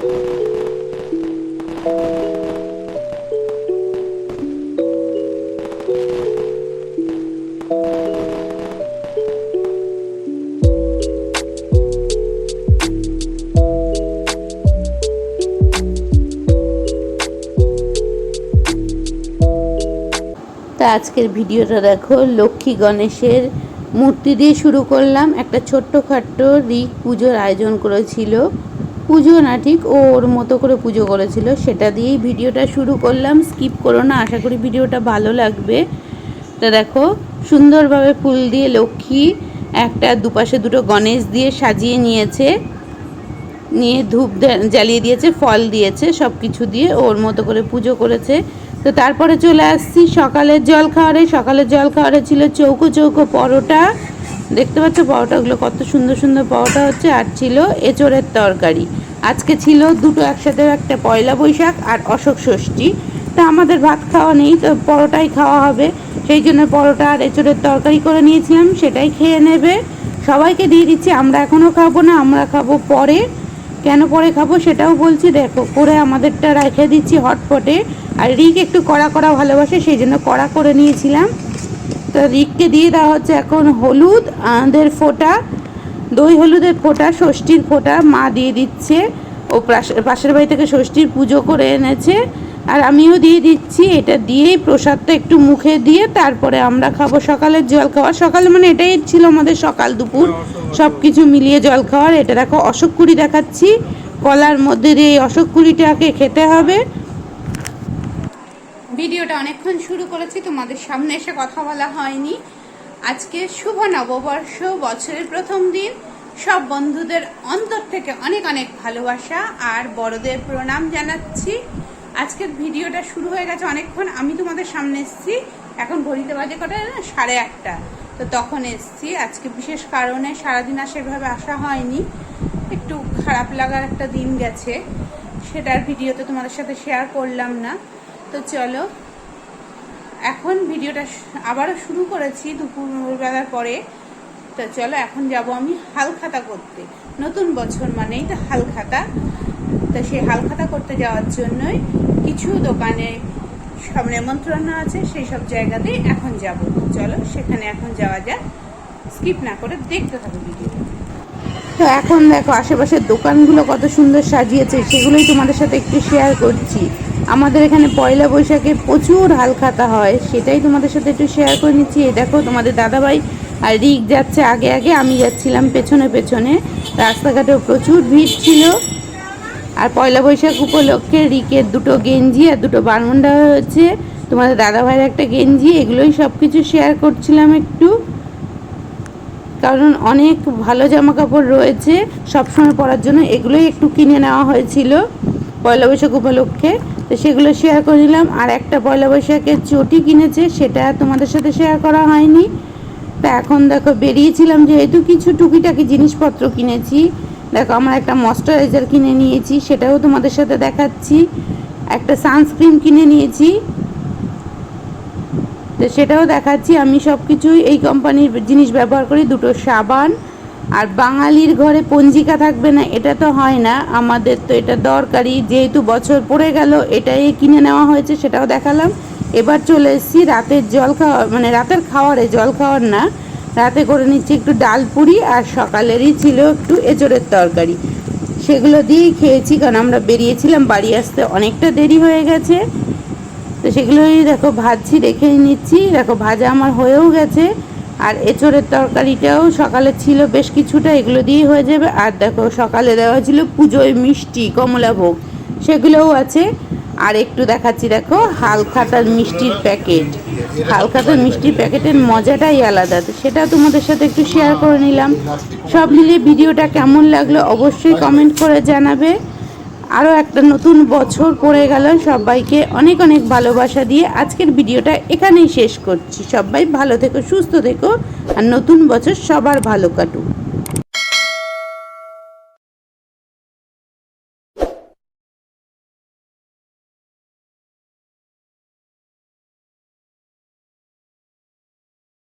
তা আজকের ভিডিওটা দেখো, লক্ষ্মী গণেশের মূর্তি দিয়ে শুরু করলাম। একটা ছোট্টখাট্ট রিক পুজোর আয়োজন করেছিল। পুজো না, ঠিক? ও ওর মতো করে পুজো করেছিল, সেটা দিয়েই ভিডিওটা শুরু করলাম। স্কিপ করো না, আশা করি ভিডিওটা ভালো লাগবে। তা দেখো, সুন্দরভাবে ফুল দিয়ে লক্ষ্মী একটা দুপাশে দুটো গণেশ দিয়ে সাজিয়ে নিয়েছে। নিয়ে ধূপ জ্বালিয়ে দিয়েছে, ফল দিয়েছে সব কিছু দিয়ে ওর মতো করে পুজো করেছে। তো তারপরে চলে আসছি সকালের জল খাওয়ারে সকালের জল খাওয়ারে ছিল চৌকো চৌকো পরোটা। দেখতে পাচ্ছ পরোটাগুলো কত সুন্দর সুন্দর পরোটা হচ্ছে, আর ছিল এঁচোড়ের তরকারি। আজকে ছিল দুটো একসাথে একটা পয়লা বৈশাখ আর অশোক ষষ্ঠী। তা আমাদের ভাত খাওয়া নেই, তো পরোটাই খাওয়া হবে। সেই জন্য পরোটা আর এঁচোড়ের তরকারি করে নিয়েছিলাম, সেটাই খেয়ে নেবে। সবাইকে দিয়ে দিচ্ছি, আমরা এখনও খাব না, আমরা খাব পরে। কেন পরে খাব সেটাও বলছি, দেখো, করে আমাদেরটা রেখে দিচ্ছি হটপটে। আর রিক একটু কড়া কড়া ভালোবাসে, সেই জন্য কড়া করে নিয়েছিলাম। তো রিককে দিয়ে দেওয়া হচ্ছে এখন হলুদ আমাদের ফোঁটা, দই হলুদের ফোঁটা, ষষ্ঠীর ফোঁটা, মা দিয়ে দিচ্ছে। ও পাশ- পাশের বাড়ি থেকে ষষ্ঠীর পুজো করে এনেছে। আর আমিও দিয়ে দিচ্ছি, এটা দিয়েই প্রসাদটা একটু মুখে দিয়ে তারপরে আমরা খাব সকালের জল খাওয়া। সকালে মানে এটাই ছিল আমাদের সকাল দুপুর সব কিছু মিলিয়ে জল খাওয়ার। এটা দেখো, অশোক কুড়ি দেখাচ্ছি। কলার মধ্যে দিয়ে এই অশোক কুড়িটাকে খেতে হবে। ভিডিওটা অনেকক্ষণ শুরু করেছি, তোমাদের সামনে এসে কথা বলা হয়নি। আজকে শুভ নববর্ষ, বছরের প্রথম দিন। সব বন্ধুদের অন্তর থেকে অনেক অনেক ভালোবাসা আর বড়দের প্রণাম জানাচ্ছি। আজকের ভিডিওটা শুরু হয়ে গেছে অনেকক্ষণ, আমি তোমাদের সামনে এসেছি। এখন ঘড়িতে বাজে কটা? সাড়ে আটটা। তো তখন এসেছি। আজকে বিশেষ কারণে সারাদিন আর সেভাবে আসা হয়নি। একটু খারাপ লাগার একটা দিন গেছে। সেটার ভিডিওতে তোমাদের সাথে শেয়ার করলাম না। তো চলো, এখন ভিডিওটা আবারও শুরু করেছি দুপুরবেলার পরে। তো চলো, এখন যাব আমি হালখাতা করতে। নতুন বছর মানেই তো হালখাতা। তো সেই হালখাতা করতে যাওয়ার জন্যই কিছু দোকানে সব নেমন্ত্রণ আছে, সেই সব জায়গাতেই এখন যাব। চলো, সেখানে এখন যাওয়া যাক। স্কিপ না করে দেখতে থাকো ভিডিও তো এখন দেখো, আশেপাশের দোকানগুলো কত সুন্দর সাজিয়েছে, সেগুলোই তোমাদের সাথে একটু শেয়ার করছি। আমাদের এখানে পয়লা বৈশাখে প্রচুর হালখাতা হয়, সেটাই তোমাদের সাথে একটু শেয়ার করে নিচ্ছি। এই দেখো, তোমাদের দাদাভাই আর রিক যাচ্ছে আগে আগে, আমি যাচ্ছিলাম পেছনে পেছনে। রাস্তাঘাটেও প্রচুর ভিড় ছিল। আর পয়লা বৈশাখ উপলক্ষে রিকের দুটো গেঞ্জি আর দুটো বারমুন্ডা হয়েছে। তোমাদের দাদাভাইয়ের একটা গেঞ্জি, এগুলোই সব কিছু শেয়ার করছিলাম একটু। কারণ অনেক ভালো জামা কাপড় রয়েছে। সবসময় পরার জন্য এগুলোই একটু কিনে নেওয়া হয়েছিল পয়লা বৈশাখ উপলক্ষে। তো সেগুলো শেয়ার করে নিলাম। আর একটা পয়লা বৈশাখের চটি কিনেছে, সেটা তোমাদের সাথে শেয়ার করা হয়নি। তা এখন দেখো বেরিয়েছিলাম যেহেতু কিছু টুকিটাকি জিনিসপত্র কিনেছি। দেখো আমরা একটা ময়শ্চারাইজার কিনে নিয়েছি, সেটাও তোমাদের সাথে দেখাচ্ছি। একটা সানস্ক্রিন কিনে নিয়েছি। তো সেটাও দেখাচ্ছি। আমি সব কিছুই এই কোম্পানির জিনিস ব্যবহার করি, দুটো সাবান আর বাঙালির ঘরে পঞ্জিকা থাকবে না, এটা তো হয় না। আমাদের তো এটা দরকারি, যেহেতু বছর পড়ে গেল, এটাই কিনে নেওয়া হয়েছে, সেটাও দেখালাম। এবার চলে এসেছি রাতের জল খাওয়া মানে রাতের খাওয়ারে, জল খাওয়ার না। রাতে করে নিচ্ছি একটু ডাল পুরি আর সকালেরই ছিল একটু এঁচড়ের তরকারি। সেগুলো দিয়েই খেয়েছি, কারণ আমরা বেরিয়েছিলাম বাড়ি আসতে অনেকটা দেরি হয়ে গেছে। তো সেগুলোই দেখো ভাজছি রেখেই নিচ্ছি। দেখো ভাজা আমার হয়েও গেছে। আর এঁচড়ের তরকারিটাও সকালে ছিল বেশ কিছুটা, এগুলো দিয়েই হয়ে যাবে। আর দেখো, সকালে দেওয়া ছিল পুজোয় মিষ্টি, কমলা ভোগ, সেগুলোও আছে। আর একটু দেখাচ্ছি, দেখো, হালখাতার মিষ্টির প্যাকেট। হালখাতার মিষ্টির প্যাকেটের মজাটাই আলাদা। সেটা তোমাদের সাথে একটু শেয়ার করে নিলাম। সব মিলিয়ে ভিডিওটা কেমন লাগল অবশ্যই কমেন্ট করে জানাবে। আরও একটা নতুন বছর পড়ে গেল। সবাইকে অনেক অনেক ভালোবাসা দিয়ে আজকের ভিডিওটা এখানেই শেষ করছি। সবাই ভালো থেকো, সুস্থ থেকো, আর নতুন বছর সবার ভালো কাটুক।